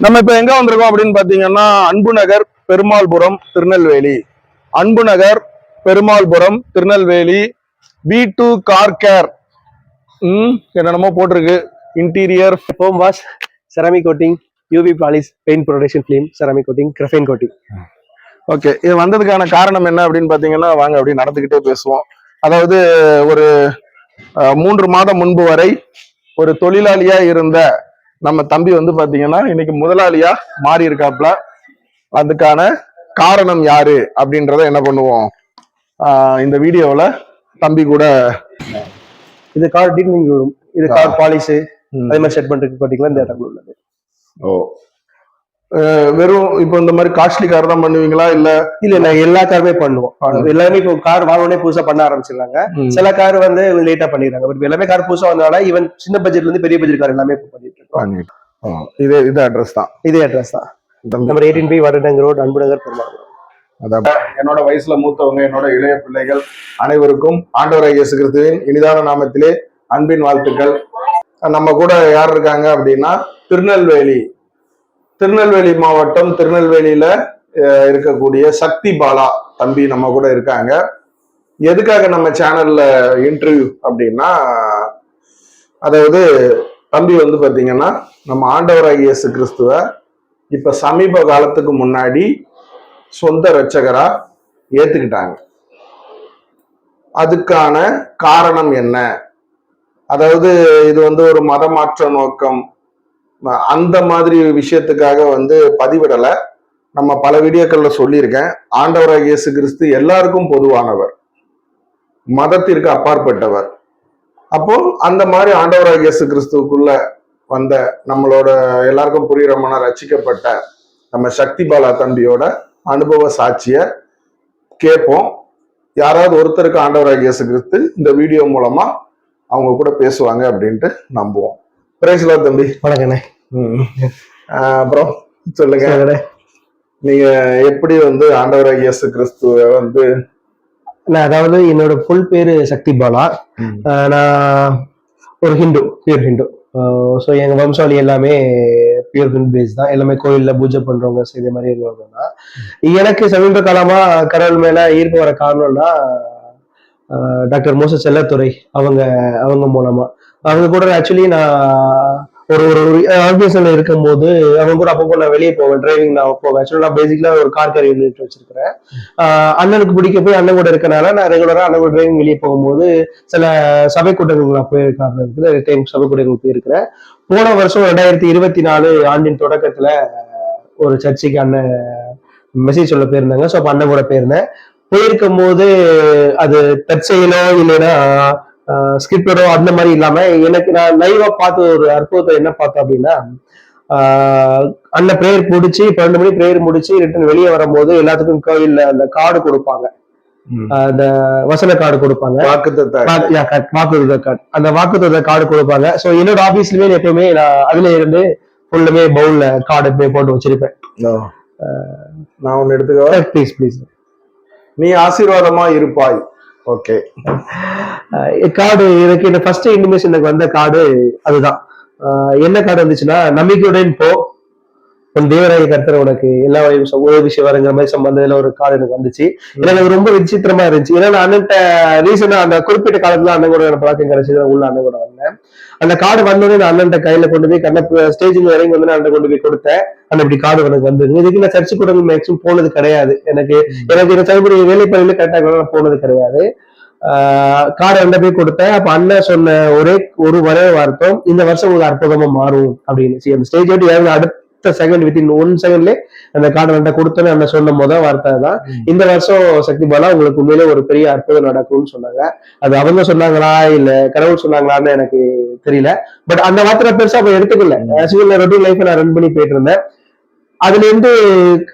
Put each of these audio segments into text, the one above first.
நம்ம இப்ப எங்க வந்திருக்கோம் அப்படின்னு பாத்தீங்கன்னா அன்பு Nagar Perumalpuram Tirunelveli. Anbu Nagar Perumalpuram Tirunelveli P two car care ம் என்னென்னமோ போட்டிருக்கு. Interior foam wash, ceramic coating, UV polish, paint protection film, ceramic coating, graphene coating. Okay இது வந்ததுக்கான காரணம் என்ன அப்படின்னு பாத்தீங்கன்னா வாங்க அப்படி நடந்துகிட்டே பேசுவோம். அதாவது ஒரு மூன்று மாதம் முன்பு வரை ஒரு தொழிலாளியா இருந்த நம்ம தம்பி வந்து பாத்தீங்கன்னா இன்னைக்கு முதலாளியா மாறி இருக்காப்ல அதுக்கான காரணம் யாரு அப்படின்றத என்ன பண்ணுவோம்? இந்த வீடியோவில் தம்பி கூட இது கார் டீலிங் ரூம் இது கார் பாலிஷ். அதே மாதிரி செட் பண்றதுக்கு பாத்தீங்களா இந்த இடத்துல உள்ளது. ஓ. வெறும் இப்போ இந்த மாதிரி காஸ்ட்லி கார் தான் பண்ணுவீங்களா? இல்ல இல்ல நான் எல்லா காருமே பண்ணுவோம். எல்லாமே இப்போ கார் வாங்கணும்னே புதுசா பண்ண ஆரம்பிச்சிருக்காங்க. சில கார் வந்து லேட்டா பண்ணிடுறாங்க. பட் எல்லாமே கார் புதுசா வந்தனால ஈவன் சின்ன பட்ஜெட்ல இருந்து பெரிய பட்ஜெட் கார் எல்லாமே பண்ணிட்டு இருக்கோம். இதே இது அட்ரஸ் தான். இதே அட்ரஸ் தான். நம்பர் எயிட்டீன் பி வடநங்க ரோட் அன்புநகர் பெருமாள். அதான். என்னோட வயசுல மூத்தவங்க என்னோட இளைய பிள்ளைகள் அனைவருக்கும் ஆண்டவராக இயேசு கிறிஸ்துவின் இனிதான நாமத்திலே அன்பின் வாழ்த்துக்கள். நம்ம கூட யார் இருக்காங்க அப்படின்னா திருநெல்வேலி. திருநெல்வேலி மாவட்டம் திருநெல்வேலியில இருக்கக்கூடிய சக்தி பாலா தம்பி நம்ம கூட இருக்காங்க. எதுக்காக நம்ம சேனல்ல இன்டர்வியூ அப்படின்னா அதாவது தம்பி வந்து பாத்தீங்கன்னா நம்ம ஆண்டவராகிய இயேசு கிறிஸ்துவ இப்ப சமீப காலத்துக்கு முன்னாடி சொந்த ரட்சகரா ஏத்துக்கிட்டாங்க. அதுக்கான காரணம் என்ன? அதாவது இது வந்து ஒரு மதமாற்ற நோக்கம். அந்த மாதிரி விஷயத்துக்காக வந்து பதிவிடல. நம்ம பல வீடியோக்கள்ல சொல்லியிருக்கேன். ஆண்டவராக இயேசு கிறிஸ்து எல்லாருக்கும் பொதுவானவர். மதத்திற்கு அப்பாற்பட்டவர். அப்போ அந்த மாதிரி ஆண்டவராக இயேசு கிறிஸ்துவுக்குள்ள வந்த நம்மளோட எல்லாருக்கும் புரியுறமான ரட்சிக்கப்பட்ட நம்ம சக்தி பாலா தம்பியோட அனுபவ சாட்சிய கேட்போம் யாராவது ஒருத்தருக்கு ஆண்டவராக இயேசு கிறிஸ்து இந்த வீடியோ மூலமா அவங்க கூட பேசுவாங்க அப்படின்ட்டு நம்புவோம். பிரேசலா தம்பி. வணக்கண்ணே. அப்புறம் சொல்லுங்க. நீங்க எப்படி வந்து ஆண்டவராக இயேசு கிறிஸ்துவ வந்து நான் அதாவது என்னோட ஃபுல் பேரு சக்தி பாலா. நான் ஒரு ஹிந்து பியூர் ஹிந்து. ஸோ எங்கள் வம்சாவளி எல்லாமே பியூர் ஹிந்து பேஸ் தான். எல்லாமே கோயிலில் பூஜை பண்ணுறவங்க இதே மாதிரி இருக்கிறவங்க தான். எனக்கு சமீப காலமாக கடவுள் மேலே ஈர்ப்பு வர காரணம்னா டாக்டர் மோச செல்லத்துறை. அவங்க அவங்க மூலமாக அவங்க கூட ஆக்சுவலி நான் ஒரு ஒரு ஆர்கனைசேஷன்ல இருக்கும்போது அவன் கூட அப்பப்போ நான் வெளியே போவேன் டிரைவிங் நான் போவேன். ஆக்சுவலாக நான் பேசிக்கலா ஒரு கார் கேர் யூனிட் வச்சிருக்கிறேன். அண்ணனுக்கு பிடிக்க போய் அண்ணன் கூட இருக்கனால நான் ரெகுலரா அண்ணன் கூட டிரைவிங் வெளியே போகும்போது சில சபை கூட்டங்களுக்கு நான் போயிருக்காரு. இருக்குது டைம் சபை கூட்டங்களுக்கு போயிருக்கிறேன். போன வருஷம் ரெண்டாயிரத்தி இருபத்தி நாலு ஆண்டின் தொடக்கத்துல ஒரு சர்ச்சைக்கு அண்ணன் மெசேஜ் சொல்ல போயிருந்தாங்க. ஸோ அப்போ அண்ணன் கூட போயிருந்தேன். போயிருக்கும் போது அது தற்செயலோ இல்லைன்னா ஸ்கிரிப்டடோ அந்த மாதிரி இல்லாம எனக்கு நான் லைவா பார்த்த ஒரு அற்புதத்தை என்ன பார்த்தேன் அப்படின்னா அண்ணன் ப்ரேயர் முடிச்சு பன்னெண்டு மணி ப்ரேயர் முடிச்சு ரிட்டர்ன் வெளியே வரும்போது எல்லாத்துக்கும் கோயில்ல அந்த கார்டு கொடுப்பாங்க. அந்த வசன கார்டு கொடுப்பாங்க. வாக்குத்தத்த. வா- yeah, correct. வாக்குறுதி கார்டு. அந்த வாக்குறுதி கார்டு கொடுப்பாங்க. சோ என்னோட ஆபீஸ்லயுமே எப்பவுமே நான் அதுல இருந்து ஃபுல்லுமே பவுல்ல கார்டு போட்டு வச்சிருப்பேன். நான் ஒன்னு எடுத்துக்கவா? ப்ளீஸ் ப்ளீஸ் நீ ஆசீர்வாதமா இருப்பாய். ஓகே கார்டு எனக்கு இந்த ஃபர்ஸ்ட் இனிமேஷன் எனக்கு வந்த கார்டு அதுதான். என்ன கார்டு வந்துச்சுன்னா நம்பிக்கையுடன் போ. உன் தேவராய கருத்தர் உனக்கு எல்லா வழியும் உதவி செய்வாருங்கிற மாதிரி சம்பந்தத்துல ஒரு கார்டு எனக்கு வந்துச்சு. எனக்கு அது ரொம்ப விசித்திரமா இருந்துச்சு. ஏன்னா நான் அண்ணன்ட்ட ரீசனா அந்த குறிப்பிட்ட காலத்துல அண்ணன் கூட எனக்கு பழக்கம் கிடைச்சது உள்ள அண்ணன் கூட வந்தேன். அந்த கார்டு வந்தோடனே நான் அண்ணன் கையில கொண்டு போய் கண்ண ஸ்டேஜில் இறங்கி வந்து நான் அண்ணன் கொண்டு போய் கொடுத்தேன். அந்த இப்படி கார்டு எனக்கு வந்தது. இதுக்கு நான் சர்ச்சு கூட மேக்ஸிமம் போனது கிடையாது. எனக்கு எனக்கு இந்த சைபடி வேலைப்பள்ளியில கரெக்டாக நான் போனது கிடையாது. கார்டு அண்ணன் போய் கொடுத்தேன். அப்ப அண்ணன் சொன்ன ஒரே ஒரு ஒரே வார்த்தம் இந்த வருஷம் உங்களுக்கு அற்புதமா மாறும் அப்படின்னு. சரி, அந்த ஸ்டேஜ் விட்டு அடுத்த அடுத்த செகண்ட் வித்தின் ஒன் செகண்ட்ல அந்த கார்டு அண்ணன் கொடுத்தோன்னு அண்ணன் சொன்ன முத வார்த்தை தான் இந்த வருஷம் சக்தி பாலா உங்களுக்கு உண்மையிலே ஒரு பெரிய அற்புதம் நடக்கும்னு சொன்னாங்க. அது அவங்க சொன்னாங்களா இல்ல கடவுள் சொன்னாங்களான்னு எனக்கு தெரியல. பட் அந்த வார்த்தை நான் பெருசா அப்ப எடுத்துக்கல. நான் ரொட்டீன் லைஃப் நான் ரன் பண்ணி போயிட்டு இருந்தேன் அதுல இருந்து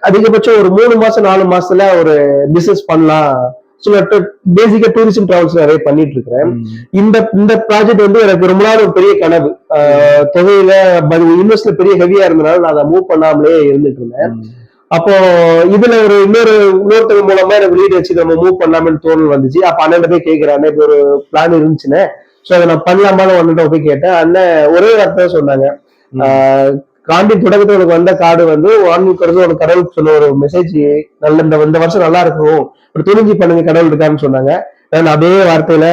அதிகபட்சம் ஒரு மூணு மாசம் நாலு மாசத்துல ஒரு பிசினஸ் பண்ணலாம். பேசிக்கா டூரிசம் டிராவல்ஸ் நிறைய பண்ணிட்டு இருக்கிறேன் இந்த இந்த ப்ராஜெக்ட் வந்து எனக்கு ரொம்ப நாள் ஒரு பெரிய கனவு. தொகையில இன்வெஸ்ட்ல பெரிய ஹெவியா இருந்தனால நான் அதை மூவ் பண்ணாமலே இருந்துட்டு இருந்தேன் அப்போ இதுல ஒரு இன்னொரு இன்னொருத்தர் மூலமா எனக்கு வீடு வச்சு நம்ம மூவ் பண்ணலாம்னு தோணல் வந்துச்சு. அப்ப அண்ணன் போய் கேட்கிறேன் இப்ப ஒரு பிளான் இருந்துச்சுன்னு. சோ அதை நான் பண்ணலாமான்னு ஒன்னுட்ட போய் கேட்டேன். அண்ணன் ஒரே வார்த்தை சொன்னாங்க. ஆஹ் காண்டி தொடக்கத்துல உனக்கு வந்த கார்டு வந்து ஆன்மீகிறது ஒரு கடவுள் சொன்ன ஒரு மெசேஜ் நல்ல இந்த இந்த வருஷம் நல்லா இருக்கும் ஒரு துணிஞ்சி பண்ணுங்க கடவுள் இருக்கான்னு சொன்னாங்க. நான் அதே வார்த்தையில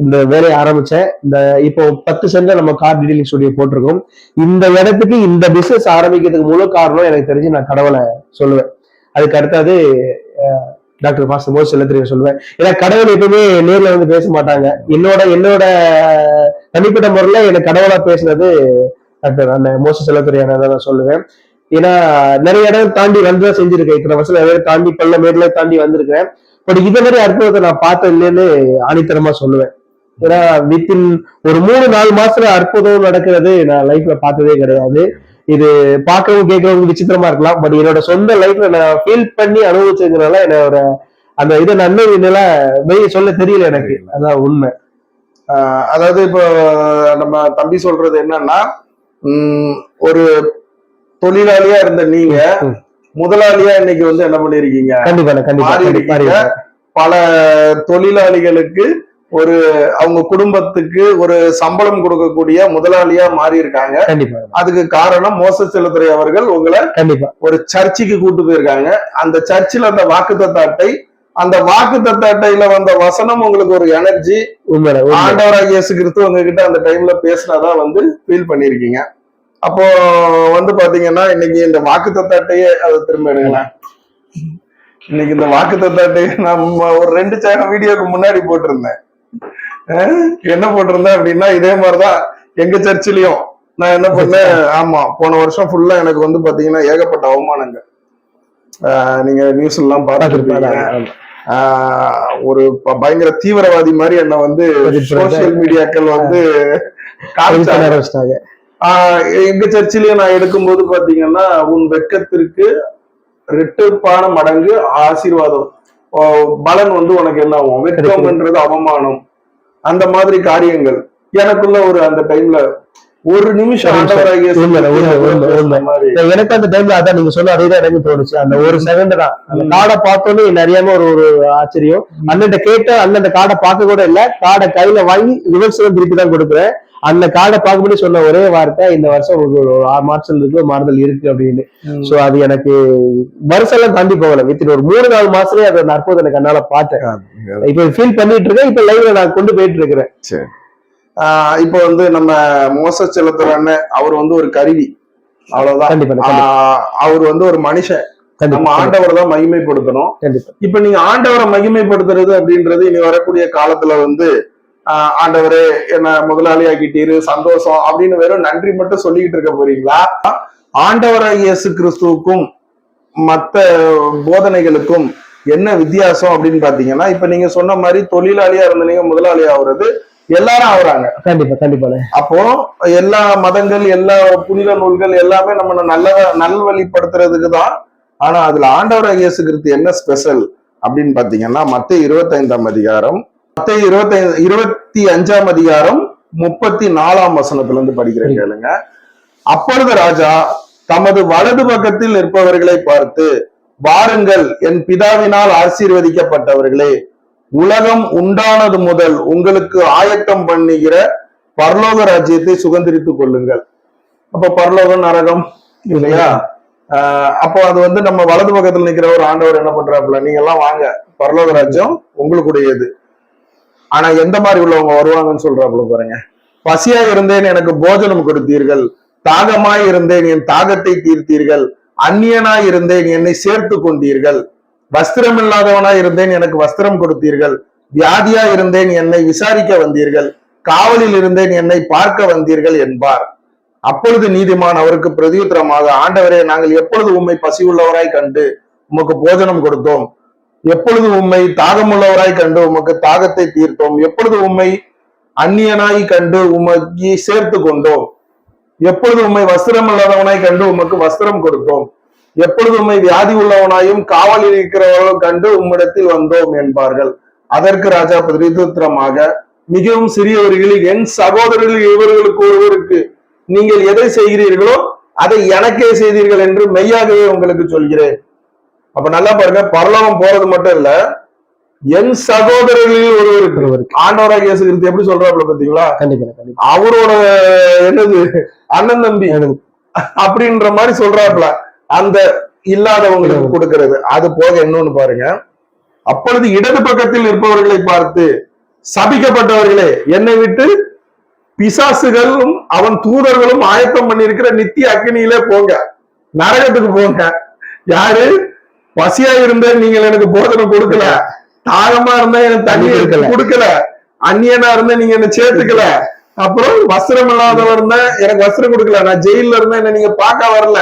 இந்த வேலையை ஆரம்பிச்சேன். இந்த இப்போ பத்து சென்ட்ல நம்ம கார் டீடைலிங் ஸ்டுடியோ போட்டிருக்கோம். இந்த இடத்துக்கு இந்த பிசினஸ் ஆரம்பிக்கிறதுக்கு முழு காரணம் எனக்கு தெரிஞ்சு நான் கடவுளை சொல்லுவேன். அதுக்கு அடுத்தது டாக்டர் மாஸ்டர் மோஸ் செல்லத்திரிய சொல்லுவேன். ஏன்னா கடவுள் எப்பவுமே நேர்ல வந்து பேச மாட்டாங்க. என்னோட என்னோட தனிப்பட்ட முறையில எனக்கு கடவுளா பேசுனது டாக்டர் மோசம் மோச செல்லத்துறை நான் சொல்லுவேன். ஏன்னா நிறைய இடம் தாண்டி வந்துதான் செஞ்சிருக்கேன். இத்தனை வருஷம் நிறைய தாண்டி பல்ல மேல தாண்டி வந்திருக்கேன் பட் இதே மாதிரி அற்புதத்தை நான் பார்த்தது இல்லைன்னு ஆணித்தரமா சொல்லுவேன். ஏன்னா வித்தின் ஒரு மூணு நாலு மாசத்துல அற்புதம் நடக்கிறது நான் லைஃப்ல பார்த்ததே கிடையாது. இது பார்க்கவும் கேட்கறவங்க விசித்திரமா இருக்கலாம். பட் என்னோட சொந்த லைஃப்ல நான் ஃபீல் பண்ணி அனுபவிச்சதுனால என்னோட அந்த இதை நன்மை என்னால வெளிய சொல்ல தெரியல எனக்கு. அதான் உண்மை. ஆஹ் அதாவது இப்போ நம்ம தம்பி சொல்றது என்னன்னா ஒரு தொழிலாளியா இருந்த நீங்க. முதலாளியா இன்னைக்கு வந்து என்ன பண்ணிருக்கீங்க? கண்டிப்பா. பல தொழிலாளிகளுக்கு ஒரு அவங்க குடும்பத்துக்கு ஒரு சம்பளம் கொடுக்கக்கூடிய முதலாளியா மாறி இருக்காங்க கண்டிப்பா. அதுக்கு காரணம் மோச செலுத்துறை அவர்கள் உங்களை கண்டிப்பா. ஒரு சர்ச்சுக்கு கூட்டு போயிருக்காங்க. அந்த சர்ச்சில் அந்த வாக்குத்தத்த அட்டை அந்த வாக்குத்தத்த அட்டையில வந்த வசனம் உங்களுக்கு ஒரு எனர்ஜி. ஆண்டவராக இயேசு கிறிஸ்து உங்ககிட்ட அந்த டைம்ல பேசினாதான் வந்து ஃபீல் பண்ணிருக்கீங்க அப்போ வந்து பாத்தீங்கன்னா இன்னைக்கு இந்த வாக்குத்தத்த அட்டையே அதை திரும்ப எடுங்களேன். இன்னைக்கு இந்த வாக்குத்தத்த அட்டையை நம்ம ஒரு ரெண்டு சேனல் வீடியோக்கு முன்னாடி போட்டிருந்தேன். என்ன போட்டிருந்தேன் அப்படின்னா இதே மாதிரிதான் எங்க சர்ச்சிலையும் நான் என்ன பண்ணேன்? ஆமா போன வருஷம் ஃபுல்லா எனக்கு வந்து பாத்தீங்கன்னா ஏகப்பட்ட அவமானங்கள். நீங்க நியூஸ் எல்லாம் பார்த்துருப்பீங்க. ஒரு பயங்கர தீவிரவாதி மாதிரி என்ன வந்து சோசியல் மீடியாக்கள் வந்து ஆரம்பிச்சிட்டாங்க. எங்க சர்ச்சிலேயே நான் எடுக்கும்போது பாத்தீங்கன்னா உன் வெட்கத்திற்கு ரெட்டிப்பான மடங்கு ஆசீர்வாதம். பலன் வந்து உனக்கு என்ன ஆகும்? வெட்கம்ன்றது அவமானம். அந்த மாதிரி காரியங்கள். எனக்குள்ள ஒரு அந்த டைம்ல ஒரு நிமிஷம் எனக்கு அந்த டைம்ல அதான் நீங்க சொன்ன அதே தான் எனக்கு தோணுச்சு. அந்த ஒரு செகண்ட் தான். அந்த காடை பார்த்தோன்னே நிறையாம ஒரு ஒரு ஆச்சரியம். அண்ணன் கேட்ட அண்ணன் காடை பார்க்க கூட இல்ல. காடை கையில வாங்கி விமர்சனம் திருப்பி தான் கொடுக்குறேன். அந்த காடை பார்க்கும்போது சொன்ன ஒரே வார்த்தை இந்த வருஷம் உங்களுக்கு ஒரு ஆறு மாற்றம் இருக்கு மாறுதல் இருக்கு அப்படின்னு. சோ அது எனக்கு வருஷம் எல்லாம் தாண்டி போகல. வித்தின் ஒரு மூணு நாலு மாசத்துலயே அதை அற்புதம் எனக்கு கண்ணால பார்த்தேன். இப்ப ஃபீல் பண்ணிட்டு இருக்கேன். இப்ப லைவ்ல நான் கொண்டு போயிட்டு இருக்கிறேன். இப்போ வந்து நம்ம மோச செலுத்துற அண்ணன் அவர் வந்து ஒரு கருவி. அவ்வளவுதான். ஆஹ் அவர் வந்து ஒரு மனுஷன். நம்ம ஆண்டவரை தான் மகிமைப்படுத்தணும். கண்டிப்பா. இப்ப நீங்க ஆண்டவரை மகிமைப்படுத்துறது அப்படின்றது இனி வரக்கூடிய காலத்துல வந்து ஆஹ் ஆண்டவரே என்ன முதலாளி ஆக்கிட்டீரு சந்தோஷம் அப்படின்னு வெறும் நன்றி மட்டும் சொல்லிக்கிட்டு இருக்க போறீங்களா? ஆண்டவராகிய இயேசு கிறிஸ்துவுக்கும் மத்த போதனைகளுக்கும் என்ன வித்தியாசம் அப்படின்னு பாத்தீங்கன்னா இப்ப நீங்க சொன்ன மாதிரி தொழிலாளியா இருந்தீங்க முதலாளி ஆகுறது எல்லாரும் ஆகுறாங்க கண்டிப்பா கண்டிப்பா அப்போ எல்லா மதங்கள் எல்லா புனித நூல்கள் எல்லாமே நம்ம நல்ல நல்வழிப்படுத்துறதுக்கு தான். ஆனா அதுல ஆண்டவராக இயேசு கிறிஸ்து என்ன ஸ்பெஷல் அப்படின்னு பாத்தீங்கன்னா மத்திய இருபத்தைந்தாம் அதிகாரம் மத்திய இருபத்தைந்து இருபத்தி அஞ்சாம் அதிகாரம் முப்பத்தி நாலாம் வசனத்துல இருந்து படிக்கிறேன் கேளுங்க. அப்பொழுது ராஜா தமது வலது பக்கத்தில் நிற்பவர்களை பார்த்து வாருங்கள் என் பிதாவினால் ஆசீர்வதிக்கப்பட்டவர்களே உலகம் உண்டானது முதல் உங்களுக்கு ஆயத்தம் பண்ணுகிற பரலோக ராஜ்யத்தை சுதந்திரித்துக் கொள்ளுங்கள். அப்ப பரலோகம் நரகம் இல்லையா? அப்போ அது வந்து நம்ம வலது பக்கத்துல நிக்கிற ஒரு ஆண்டவர் என்ன பண்றாப்புல? நீங்க எல்லாம் வாங்க. பரலோக ராஜ்யம் உங்களுக்குடையது. ஆனா எந்த மாதிரி உள்ளவங்க வருவாங்கன்னு சொல்றாப்புல பாருங்க. பசியா இருந்தேன் எனக்கு போஜனம் கொடுத்தீர்கள். தாகமாய் இருந்தேன் என் தாகத்தை தீர்த்தீர்கள். அந்நியனாய் இருந்தேன் என்னை சேர்த்து கொண்டீர்கள். வஸ்திரம் இல்லாதவனா இருந்தேன் எனக்கு வஸ்திரம் கொடுத்தீர்கள். வியாதியா இருந்தேன் என்னை விசாரிக்க வந்தீர்கள். காவலில் இருந்தேன் என்னை பார்க்க வந்தீர்கள் என்பார். அப்பொழுது நீதிமான் அவருக்கு பிரதியுத்தரமாக ஆண்டவரே நாங்கள் எப்பொழுது உண்மை பசி உள்ளவராய் கண்டு உமக்கு போஜனம் கொடுத்தோம்? எப்பொழுது உம்மை தாகமுள்ளவராய் கண்டு உமக்கு தாகத்தை தீர்த்தோம்? எப்பொழுது உண்மை அந்நியனாய் கண்டு உமக்கு சேர்த்து கொண்டோம்? எப்பொழுது உம்மை வஸ்திரம் இல்லாதவனாய் கண்டு உமக்கு வஸ்திரம் கொடுத்தோம்? எப்பொழுது உண்மை வியாதி உள்ளவனாயும் காவலில் இருக்கிறவர்களும் கண்டு உம்மிடத்தில் வந்தோம் என்பார்கள். அதற்கு ராஜா பிரதித்திரமாக மிகவும் சிறியவர்களில் என் சகோதரர்கள் இவர்களுக்கு ஒருவருக்கு நீங்கள் எதை செய்கிறீர்களோ அதை எனக்கே செய்தீர்கள் என்று மெய்யாகவே உங்களுக்கு சொல்கிறேன். அப்ப நல்லா பாருங்க பரலோகம் போறது மட்டும் இல்ல என் சகோதரர்களில் ஒருவருக்கு. ஆண்டவராக இயேசு கிறிஸ்து எப்படி சொல்றாப்புல பாத்தீங்களா? கண்டிப்பா அவரோட என்னது அண்ணன் தம்பி அப்படின்ற மாதிரி சொல்றாப்புல. அந்த இல்லாதவங்களுக்கு கொடுக்கிறது. அது போக இன்னொன்னு பாருங்க. அப்பொழுது இடது பக்கத்தில் இருப்பவர்களை பார்த்து சபிக்கப்பட்டவர்களே என்னை விட்டு பிசாசுகளும் அவன் தூதர்களும் ஆயத்தம் பண்ணியிருக்கிற நித்திய அக்னியிலே போங்க. நரகத்துக்கு போங்க. யாரு? பசியா இருந்த நீங்கள் எனக்கு போதனை கொடுக்கல. தாகமா இருந்தா எனக்கு தண்ணி. கொடுக்கல. அந்நியனா இருந்தா நீங்க என்ன சேர்த்துக்கல. அப்புறம் வஸ்திரம் இல்லாதவர் இருந்தா எனக்கு வஸ்திரம் கொடுக்கல. நான் ஜெயில இருந்தா என்ன நீங்க பார்க்க வரல.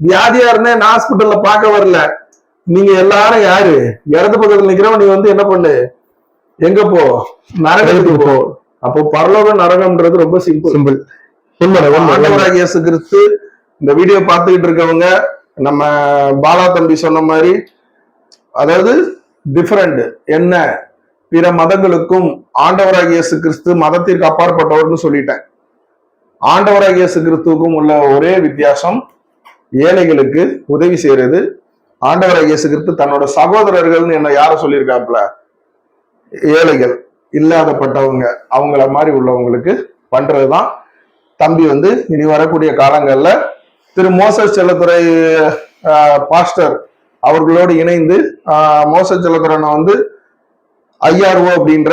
வியாதியா இருந்தா என்ன ஹாஸ்பிட்டல்ல பார்க்க வரல. நீங்க எல்லாரும் யாரு? இடது பக்கத்துல நிக்கிறவன் நீ வந்து என்ன பண்ணு? எங்க போ? நரகத்துக்கு போ. அப்போ பரலோக நரகம்ன்றது ரொம்ப சிம்பிள் சிம்பிள் இயேசு கிறிஸ்து இந்த வீடியோ பார்த்துக்கிட்டு இருக்கவங்க நம்ம பாலா தம்பி சொன்ன மாதிரி அதாவது டிஃபரெண்ட் என்ன? பிற மதங்களுக்கும் ஆண்டவராகிய இயேசு கிறிஸ்து மதத்திற்கு அப்பாற்பட்டவர்னு சொல்லிட்டேன். ஆண்டவராகிய இயேசு கிறிஸ்துவுக்கும் உள்ள ஒரே வித்தியாசம் ஏழைகளுக்கு உதவி செய்யறது. ஆண்டவரை இயேசு கிறிஸ்து தன்னோட சகோதரர்கள்னு என்ன யார சொல்லியிருக்காப்புல ஏழைகள் இல்லாதப்பட்டவங்க அவங்கள மாதிரி உள்ளவங்களுக்கு பண்றதுதான். தம்பி வந்து இனி வரக்கூடிய காலங்கள்ல திரு மோசஸ் செல்லத்துறை பாஸ்டர் அவர்களோடு இணைந்து மோச மோசஸ் செல்லத்துறைனை வந்து ஐஆர்ஓ அப்படின்ற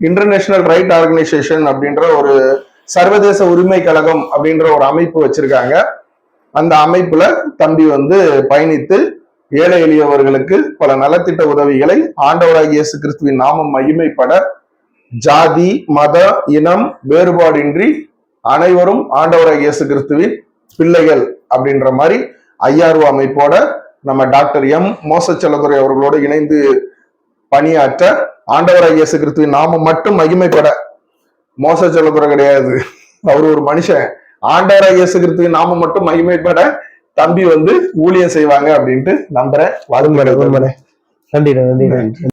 இன்டர்நேஷனல் ரைட் ஆர்கனைசேஷன் அப்படின்ற ஒரு சர்வதேச உரிமை கழகம் அப்படின்ற ஒரு அமைப்பு வச்சிருக்காங்க. அந்த அமைப்புல தம்பி வந்து பயணித்து ஏழை எளியவர்களுக்கு பல நலத்திட்ட உதவிகளை ஆண்டவராக இயேசு கிறிஸ்துவின் நாமம் மகிமைப்பட ஜாதி மத இனம் வேறுபாடின்றி அனைவரும் ஆண்டவராக இயேசு கிறிஸ்துவின் பிள்ளைகள் அப்படின்ற மாதிரி ஐஆர்ஓ அமைப்போட நம்ம டாக்டர் எம் மோசச்செல்லதுரை அவர்களோடு இணைந்து பணியாற்ற ஆண்டவராக இயேசு கிறிஸ்துவின் நாமம் மட்டும் மகிமைப்பட. மோசச்செல்லதுரை கிடையாது. அவர் ஒரு மனுஷன். ஆண்டவராகிய இயேசுகிறதுக்கு நாம மட்டும் மகிமைப்பட தம்பி வந்து ஊழியம் செய்வாங்க அப்படின்ட்டு நம்புறேன். உண்மை நன்றி நன்றி நன்றி